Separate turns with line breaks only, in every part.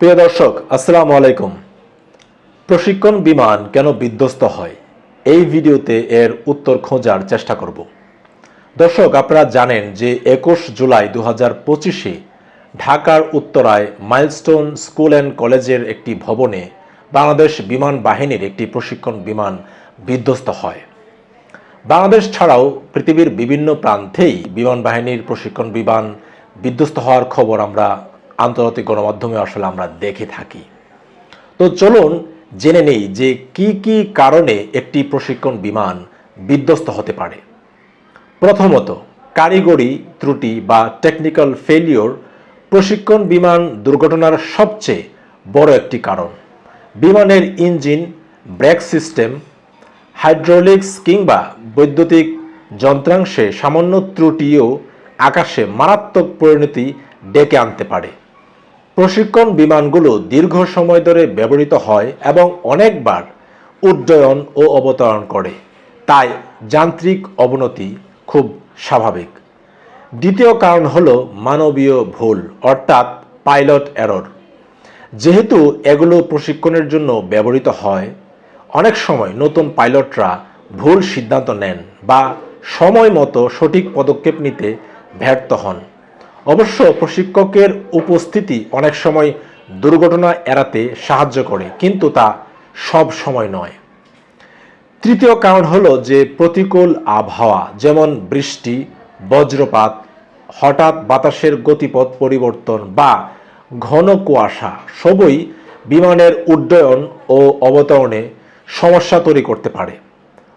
প্রিয় দর্শক, আসসালামু আলাইকুম। প্রশিক্ষণ বিমান কেন বিধ্বস্ত হয়? এই ভিডিওতে এর উত্তর খোঁজার চেষ্টা করব। দর্শক, আপনারা জানেন যে একুশ জুলাই দু হাজার পঁচিশে ঢাকার উত্তরায় মাইলস্টোন স্কুল অ্যান্ড কলেজের একটি ভবনে বাংলাদেশ বিমান বাহিনীর একটি প্রশিক্ষণ বিমান বিধ্বস্ত হয়। বাংলাদেশ ছাড়াও পৃথিবীর বিভিন্ন প্রান্তেই বিমান বাহিনীর প্রশিক্ষণ বিমান বিধ্বস্ত হওয়ার খবর আমরা আন্তর্জাতিক গণমাধ্যমে আসলে আমরা দেখে থাকি। তো চলুন জেনে নেই যে কি কি কারণে একটি প্রশিক্ষণ বিমান বিধ্বস্ত হতে পারে। প্রথমত, কারিগরি ত্রুটি বা টেকনিক্যাল ফেলিওর প্রশিক্ষণ বিমান দুর্ঘটনার সবচেয়ে বড় একটি কারণ। বিমানের ইঞ্জিন, ব্রেক সিস্টেম, হাইড্রোলিক্স কিংবা বৈদ্যুতিক যন্ত্রাংশে সামান্য ত্রুটিও আকাশে মারাত্মক পরিণতি ডেকে আনতে পারে। প্রশিক্ষণ বিমানগুলো দীর্ঘ সময় ধরে ব্যবহৃত হয় এবং অনেকবার উড্ডয়ন ও অবতরণ করে। তাই যান্ত্রিক অবনতি খুব স্বাভাবিক। দ্বিতীয় কারণ হল মানবীয় ভুল, অর্থাৎ পাইলট এরর। যেহেতু এগুলো প্রশিক্ষণের জন্য ব্যবহৃত হয়, অনেক সময় নতুন পাইলটরা ভুল সিদ্ধান্ত নেন বা সময় মতো সঠিক পদক্ষেপ নিতে ব্যর্থ হন। অবশ্য প্রশিক্ষকের উপস্থিতি অনেক সময় দুর্ঘটনা এড়াতে সাহায্য করে, কিন্তু তা সব সময় নয়। তৃতীয় কারণ হলো যে প্রতিকূল আবহাওয়া, যেমন বৃষ্টি, বজ্রপাত, হঠাৎ বাতাসের গতিপথ পরিবর্তন বা ঘন কুয়াশা, সবই বিমানের উড্ডয়ন ও অবতরণে সমস্যা তৈরি করতে পারে।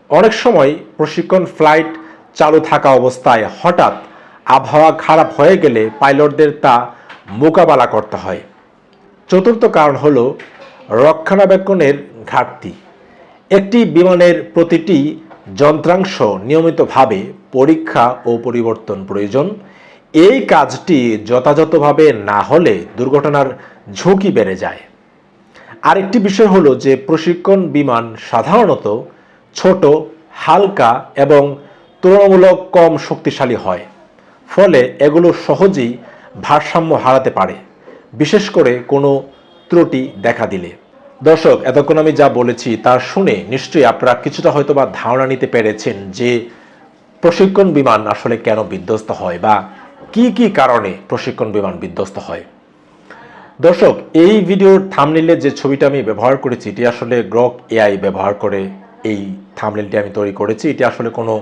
অনেক সময় প্রশিক্ষণ ফ্লাইট চালু থাকা অবস্থায় হঠাৎ আবহাওয়া খারাপ হয়ে গেলে পাইলটদের তা মোকাবেলা করতে হয়। চতুর্থ কারণ হল রক্ষণাবেক্ষণের ঘাটতি। একটি বিমানের প্রতিটি যন্ত্রাংশ নিয়মিতভাবে পরীক্ষা ও পরিবর্তন প্রয়োজন। এই কাজটি যথাযথভাবে না হলে দুর্ঘটনার ঝুঁকি বেড়ে যায়। আরেকটি বিষয় হলো যে প্রশিক্ষণ বিমান সাধারণত ছোট, হালকা এবং তুলনামূলক কম শক্তিশালী হয়। ফলে এগুলো সহজেই ভারসাম্য হারাতে পারে, বিশেষ করে কোনো ত্রুটি দেখা দিলে। দর্শক, এতক্ষণ আমি যা বলেছি তা শুনে নিশ্চয়ই আপনারা কিছুটা হয়তো বা ধারণা নিতে পেরেছেন যে প্রশিক্ষণ বিমান আসলে কেন বিধ্বস্ত হয় বা কি কি কারণে প্রশিক্ষণ বিমান বিধ্বস্ত হয়। দর্শক, এই ভিডিওর থামনিলে যে ছবিটা আমি ব্যবহার করেছি, এটি আসলে গ্রক এআই ব্যবহার করে এই থামনিলটি আমি তৈরি করেছি। এটি আসলে কোনো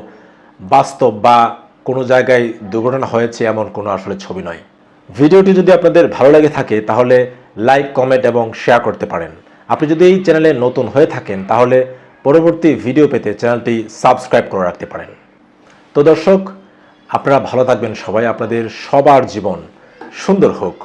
বাস্তব বা কোনো জায়গায় দুর্ঘটনা হয়েছে এমন কোনো আসলে ছবি নয়। ভিডিওটি যদি আপনাদের ভালো লাগে থাকে, তাহলে লাইক, কমেন্ট এবং শেয়ার করতে পারেন। আপনি যদি এই চ্যানেলে নতুন হয়ে থাকেন, তাহলে পরবর্তী ভিডিও পেতে চ্যানেলটি সাবস্ক্রাইব করে রাখতে পারেন। তো দর্শক, আপনারা ভালো থাকবেন সবাই। আপনাদের সবার জীবন সুন্দর হোক।